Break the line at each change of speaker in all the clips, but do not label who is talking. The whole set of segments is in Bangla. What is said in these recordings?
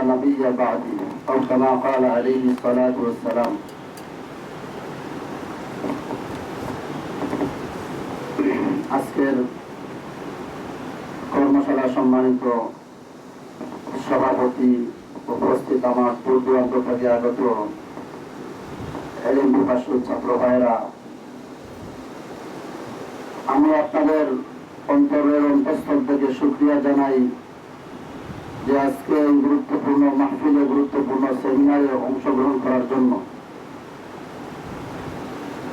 نبي بعدي أو كما قال عليه الصلاة والسلام আজকের কর্মশালা সম্মানিত সভাপতি উপস্থিত আমার পূর্ব থেকে আগত এলিম বিভাসু ছাত্র ভাইরা আমি আপনাদের অন্তরের অন্তঃস্থল থেকে সুক্রিয়া জানাই যে আজকে এই গুরুত্বপূর্ণ মাহফিলে গুরুত্বপূর্ণ সেমিনারে অংশগ্রহণ করার জন্য।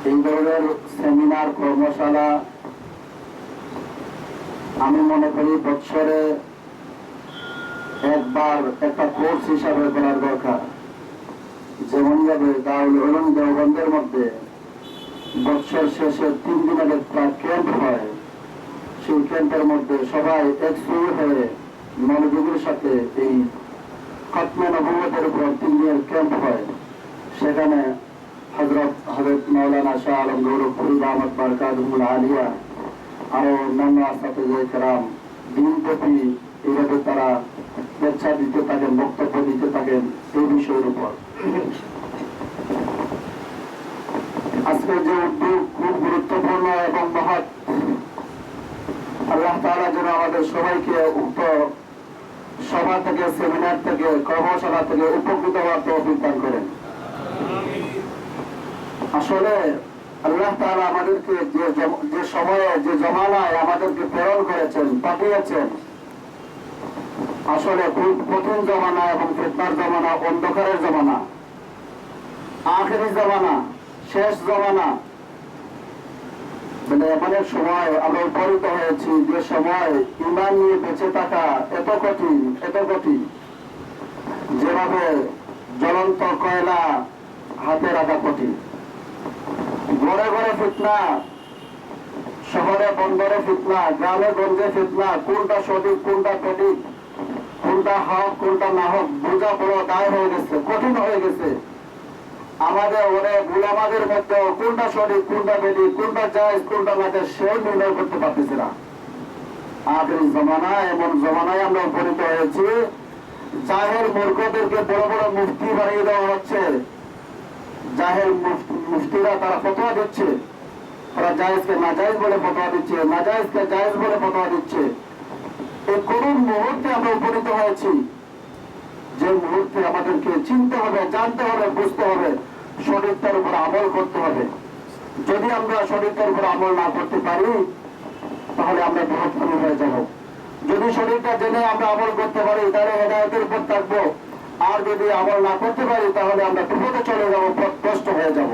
এই ধরনের সেমিনার কর্মশালা আমি মনে করি বছরে একবার একটা কোর্স হিসাবে করার দরকার। যেমন ভাবে দাউল উলুম দেওবন্দের মধ্যে বছর শেষে তিন দিন আগে একটা ক্যাম্প হয়। সেই ক্যাম্পের মধ্যে সবাই একসঙ্গ হয়ে মনোযোগের সাথে এই খতমে নবুয়তের উপর তিন দিনের ক্যাম্প হয়। সেখানে হজরত হজরত মৌলানা শাহ আলম গৌরব ফরিদ আহমদ বারকাতুল আলিয়া আরও অন্যান্য আসাতে কেরাম দিনব্যাপী এইভাবে তারা লেকচার দিতে থাকেন, বক্তব্য দিতে থাকেন এই বিষয়ের উপর। আজকে যে উদ্যোগ খুব গুরুত্বপূর্ণ এবং মহৎ, আল্লাহ তারা যেন আমাদের সবাইকে উক্ত সভা থেকে সেমিনার থেকে, কর্মশালা থেকে উপকৃত হওয়ার তৌফিক দান করেন। আসলে আল্লাহ তাআলা আমাদেরকে যে সময়ে, যে জমানায় আমাদেরকে প্রেরণ করেছেন, পাঠিয়েছেন, আসলে খুব কঠিন জমানা এবং ফিতনার জমানা, অন্ধকারের জমানা। আখেরি জমানা, শেষ জমানা মানে এমন সময় আমরা উপনীত হয়েছি যে সময় ইমান নিয়ে বেঁচে থাকা এত কঠিন এত কঠিন। যেভাবে জ্বলন্ত কয়লা হাতে রাখা কঠিন। ঘরে ঘরে ফিতনা, শহরে বন্দরে ফিতনা, গ্রামে গঞ্জে ফিতনা, কোনটা সঠিক কোনটা সঠিক কোনটা হক, কোনটা না হোক বোঝা বড় দায় হয়ে গেছে, কঠিন হয়ে গেছে। আমাদের অনেক গুলামাদের মধ্যে কোনটা সঠিক, কোনটা বেদি কোনটা জায়জ, কোনটা জায়েজ সেও নির্ণয় করতে পারতেছে না। আখেরি জমানা এমন জমানায় আমরা উপনীত হয়েছি, জাহের মূর্খদেরকে বড় বড় মুফতি বানিয়ে দেওয়া হচ্ছে। জাহের মুফ- মুফতিরা তারা ফতোয়া দিচ্ছে। তারা জায়েজকে নাজায়েজ বলে ফতোয়া দিচ্ছে, নাজায়েজকে জায়েজ বলে ফতোয়া দিচ্ছে। এই করুণ মুহূর্তে আমরা উপনীত হয়েছি। যে মুহূর্তে আমাদেরকে চিনতে হবে, জানতে হবে, বুঝতে হবে, সঠিকতার উপর আমল করতে হবে। যদি আমরা সঠিকতার উপর আমল না করতে পারি, তাহলে আমরা বৃহত্তম হয়ে যাব। যদি শরীরটা জেনে আমরা আমল করতে পারি, তাহলে হেদায়তের উপর থাকব। আর যদি আমল না করতে পারি, তাহলে আমরা বিপদে চলে যাব, পথভ্রষ্ট হয়ে যাব।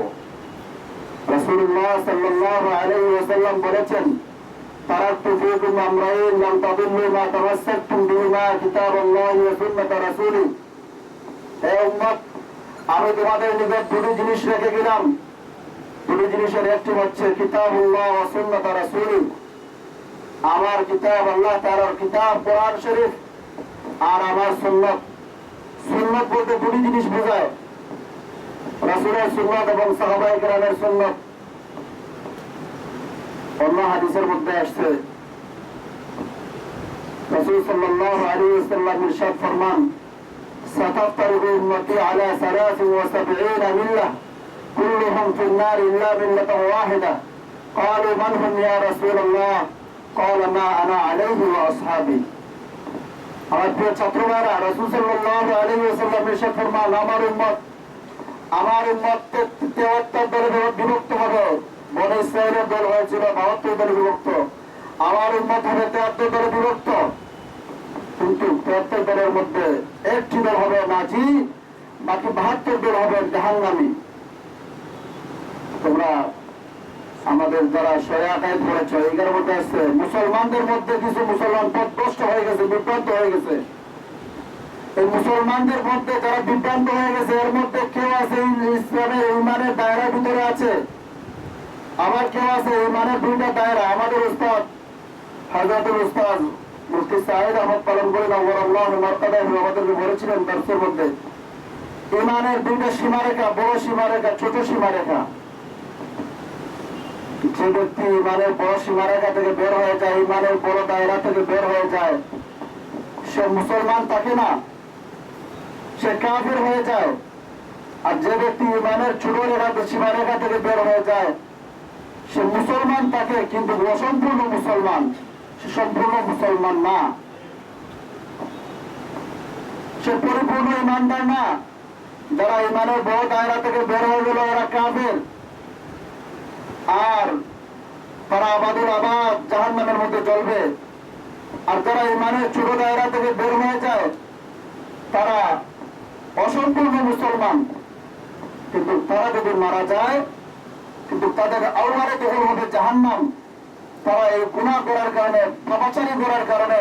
রাসূলুল্লাহ সাল্লাল্লাহু আলাইহি ওয়াসাল্লাম বলেছেন তারাকতু ফীকুম আমরাইন লাম তাদিল্লু মা তামাসসাকতুম বিহিমা কিতাবাল্লাহি ওয়া সুন্নাত রাসূলি হে উম্মত, আমি তোমাদের নিকট দুটি জিনিস রেখে গেলাম। দুটি জিনিসের একটি হচ্ছে কিতাবুল্লাহ ওয়া সুন্নাত রাসূলি। আমার কিতাব আল্লাহ তাআলার কিতাব, কোরআন শরীফ আর আমার সুন্নাত। সুন্নাত বলতে দুটি জিনিস বোঝায়, রাসূলের সুন্নাত এবং সাহাবায়ে কেরামের সুন্নাত। অন্য হাদিসের মধ্যে আসছে রাসূল সাল্লাল্লাহু আলাইহি ওয়াসাল্লাম ইরশাদ ফরমান ستفترق أمتي على ثلاث وسبعين ملة كلهم في النار إلا ملة واحدة قالوا من هم يا رسول الله قال ما أنا عليه وأصحابي আমার প্রিয় ছাত্র ভাইরা রসুল সাল্লাল্লাহু আলাইহি ওয়াসাল্লাম ইরশাদ ফরমান আমার উম্মত আমার উম্মত তেহত্তর দলে বিভক্ত হবে বনে ইসরায়েলের দল হয়েছিল বাহাত্তর দলে বিভক্ত। আমার উন্মত হবে তেহাত্তর দলে বিভক্ত। কিন্তু তেহাত্তর দলের মধ্যে একটি দল হবে নাজি, বাকি বাহাত্তর দল হবে জাহান্নামি। তোমরা আমাদের যারা সয়াকায় পড়েছ এইটার মধ্যে আছে মুসলমানদের মধ্যে কিছু মুসলমান পথভ্রষ্ট হয়ে গেছে, বিভ্রান্ত হয়ে গেছে। এই মুসলমানদের মধ্যে যারা বিভ্রান্ত হয়ে গেছে, এর মধ্যে কেউ আছে, ইসলামের ইমানের দায়রার ভিতরে আছে। আবার কেউ আছে? ইমানের দুইটা দায়রা, আমাদের উস্তাদ, হাজরাতুল উস্তাদ, মুফতি সাহেদ আহমদ পালন মর্তাদা আমাদেরকে বলেছিলেন দর্শের মধ্যে, ইমানের দুইটা সীমারেখা, বড় সীমারেখা, ছোট সীমারেখা। যে ব্যক্তি ইমানের বড় সীমারেখা থেকে বের হয়ে যায়, ইমানের বড় দায়রা থেকে বের হয়ে যায়, সে মুসলমান থাকে না, সে কাফের হয়ে যায়, আর যে ব্যক্তি ইমানের ছোট রেখা সীমা রেখা থেকে বের হয়ে যায় সে মুসলমান থাকে কিন্তু অসম্পূর্ণ মুসলমান। সে সম্পূর্ণ মুসলমান না। সে পরিপূর্ণ ইমানদার না। যারা ইমানের বড় দায়রা থেকে বের হয়ে গেল, ওরা কাফের। আর তারা আবাদুল আবাদ জাহান নামের মধ্যে চলবে আর যারা ইমানের ছোট দায়রা থেকে বের হয়ে যায়, তারা অসম্পূর্ণ মুসলমান। কিন্তু তারা যদি মারা যায় তাদের আওয়ারে দখল হবে জাহান্নাম। তারা এই গুণা করার কারণে, পাপাচারি করার কারণে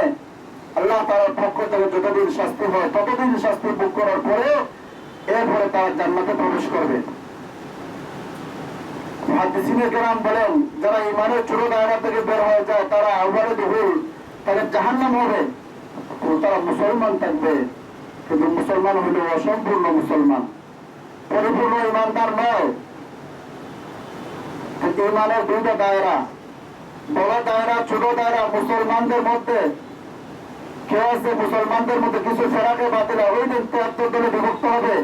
আল্লাহ তার পক্ষ থেকে যতদিন শাস্তি হয়, ততদিন শাস্তি ভোগ করার পরে এরপরে তারা জান্নাতে প্রবেশ করবে। হাদিসিনে বলেন, যারা ইমানের ছোট দায়রা থেকে বের হয়ে যায়, তারা আওয়ারে দখল, তাদের জাহান্নাম হবে। তারা মুসলমান থাকবে। কিন্তু মুসলমান হইল অসম্পূর্ণ মুসলমান। পরিপূর্ণ ইমানদার নয়। ইমানের দুইটা দায়রা, বড় দায়রা, ছোট দায়রা, মুসলমানদের মধ্যে কেউ আছে, মুসলমানদের মধ্যে কিছু ফেরাকে বাতিলা ওই দিন তেহাত্তর দলে বিভক্ত হবে।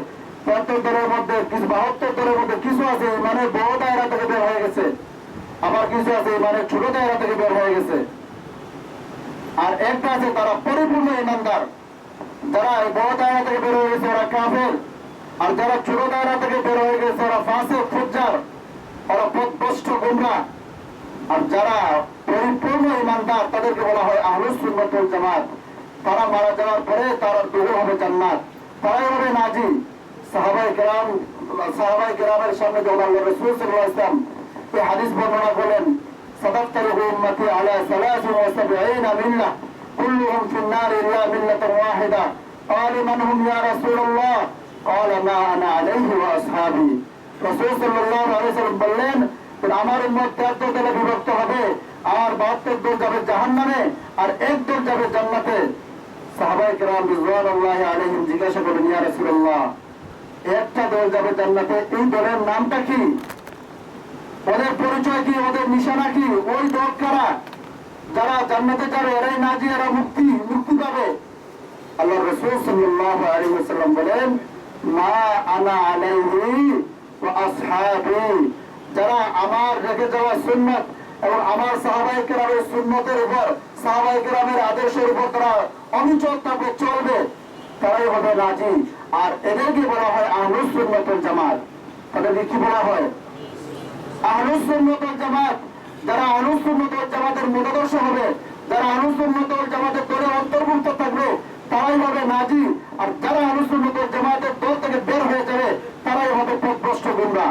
তেহাত্তর দলের মধ্যে কিছু, বাহাত্তর দলের মধ্যে কিছু আছে ইমানের বড় দায়রা থেকে বের হয়ে গেছে। আবার কিছু আছে ইমানের ছোট দায়রা থেকে বের হয়ে গেছে। আর একটা আছে, তারা পরিপূর্ণ ইমানদার। যারা এই বড় দায়রা থেকে বের হয়ে গেছে, ওরা কাফের। আর যারা ছোট দায়রা থেকে বের হয়ে গেছে, ওরা ফাঁসে ফুজার ওরা পথভ্রষ্ট গুমরা আর যারা পরিপূর্ণ ইমানদার তাদেরকে বলা হয় আহলুস সুন্নাতুল জামাত তারা মারা যাওয়ার পরে তারা দূর হবে জান্নাত তারাই হবে নাজি সাহাবাই কেরাম সাহাবাই কেরামের সামনে যখন আল্লাহ রসুল সাল্লাল্লাহু আলাইহি ওয়াসাল্লাম এই হাদিস বর্ণনা করেন ستفترق أمتي على ثلاث وسبعين ملة كلهم في النار إلا ملة واحدة قال من هم يا رسول الله قال ما أنا عليه وأصحابي বললেন আমার উম্মত তেহাত্তর দলে বিভক্ত হবে, আর বাহাত্তর দল যাবে জাহান্নামে, আর এক যাবে জান্নাতে। কারা? যারা জান্নাতে যাবে, এরাই নাজি, এরা মুক্তি মুক্তি পাবে। আল্লাহ রসুল আলাইহি বলেন, মা আনা আলাইহি আসহাবি, যারা আমার রেখে যাওয়া সুন্নাত এবং আমার সাহাবাই কেরামের সুন্নতের উপর সাহাবাই কেরামের আদর্শের উপর তারা অনুচর থাকবে চলবে, তারাই হবে রাজি। আর এদেরকে বলা হয় আহলুস সুন্নতুল জামাত। তাদেরকে কি বলা হয়? আহলুস সুন্নতুল জামাত। যারা আহলুস সুন্নতুল জামাতের মতাদর্শ হবে, যারা আহলুস সুন্নতুল জামাতের দলে অন্তর্ভুক্ত থাকবে, তারাই হবে নাজি আর যারা আহলুস সুন্নতুল জামাতের দল থেকে বের হয়ে যাবে তারাই হবে পথভ্রষ্ট গুমরা।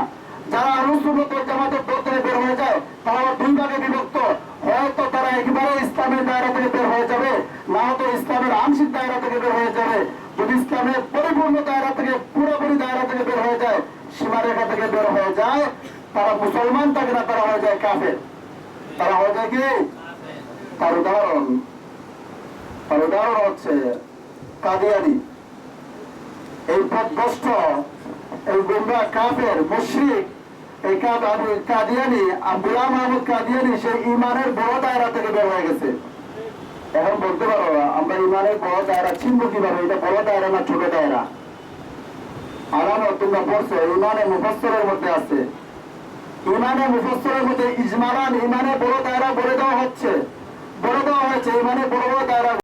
যারা সুন্নতুল জামাতের দল বের হয়ে যায়, তারা দুই ভাগে বিভক্ত। হয়তো তারা একেবারে ইসলামের দায়রা থেকে বের হয়ে যাবে, না হয়তো ইসলামের আংশিক দায়রা থেকে বের হয়ে যাবে। যদি ইসলামের পরিপূর্ণ দায়রা থেকে, পুরোপুরি দায়রা থেকে বের হয়ে যায়, সীমারেখা থেকে বের হয়ে যায়, তারা মুসলমান থাকে না, তারা হয়ে যায় কাফের। তারা হয়ে যায় কি? তার উদাহরণ। তার উদাহরণ হচ্ছে কাদিয়ানি। এই পথভ্রষ্ট এই গুমরা কাফের মুশরিক, এই কাদ- কাদিয়ানি আব্দুল্লাহ মাহমুদ কাদিয়ানি, সেই ইমানের বড় দায়রা থেকে বের হয়ে গেছে। এখন বলতে পারো, আমরা ইমানের বড় দায়রা চিনবো কীভাবে? এটা বড় দায়রা না ছোট দায়রা? আরাম তোমরা পড়ছো ইমানে মুফাসসরের মধ্যে আছে। ইমানে মুফাসসরের মধ্যে ইজমালান ইমানে বড় দায়রা বলে দেওয়া হচ্ছে। বলে দেওয়া হয়েছে ইমানে বড় বড় দায়রা